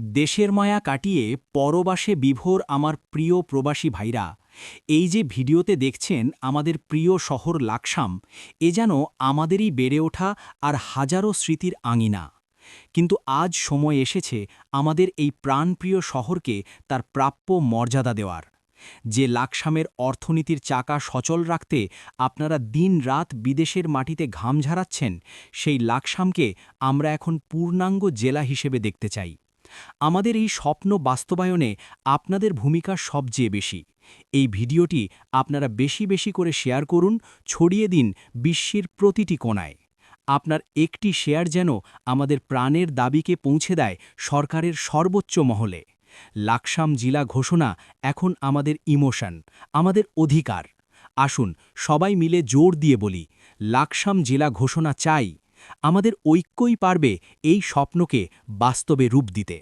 দেশের মায়া কাটিয়ে পরবাসে বিভোর আমার প্রিয় প্রবাসী ভাইরা, এই যে ভিডিওতে দেখছেন আমাদের প্রিয় শহর লাকসাম, এ যেন আমাদেরই বেড়ে ওঠা আর হাজারো স্মৃতির আঙিনা। কিন্তু আজ সময় এসেছে আমাদের এই প্রাণপ্রিয় শহরকে তার প্রাপ্য মর্যাদা দেওয়ার। যে লাকসামের অর্থনীতির চাকা সচল রাখতে আপনারা দিন রাত বিদেশের মাটিতে ঘাম ঝাড়াচ্ছেন সেই লাকসামকে আমরা এখন পূর্ণাঙ্গ জেলা হিসেবে দেখতে চাই। আমাদের এই স্বপ্ন বাস্তবায়নে আপনাদের ভূমিকা সবচেয়ে বেশি। এই ভিডিওটি আপনারা বেশি বেশি করে শেয়ার করুন, ছড়িয়ে দিন বিশ্বের প্রতিটি কোণায়। আপনার একটি শেয়ার যেন আমাদের প্রাণের দাবিকে পৌঁছে দেয় সরকারের সর্বোচ্চ মহলে। লাকসাম জেলা ঘোষণা, এখন আমাদের ইমোশন, আমাদের অধিকার। আসুন সবাই মিলে জোর দিয়ে বলি, লাকসাম জেলা ঘোষণা চাই। আমাদের ঐক্যই পারবে এই স্বপ্নকে বাস্তবে রূপ দিতে।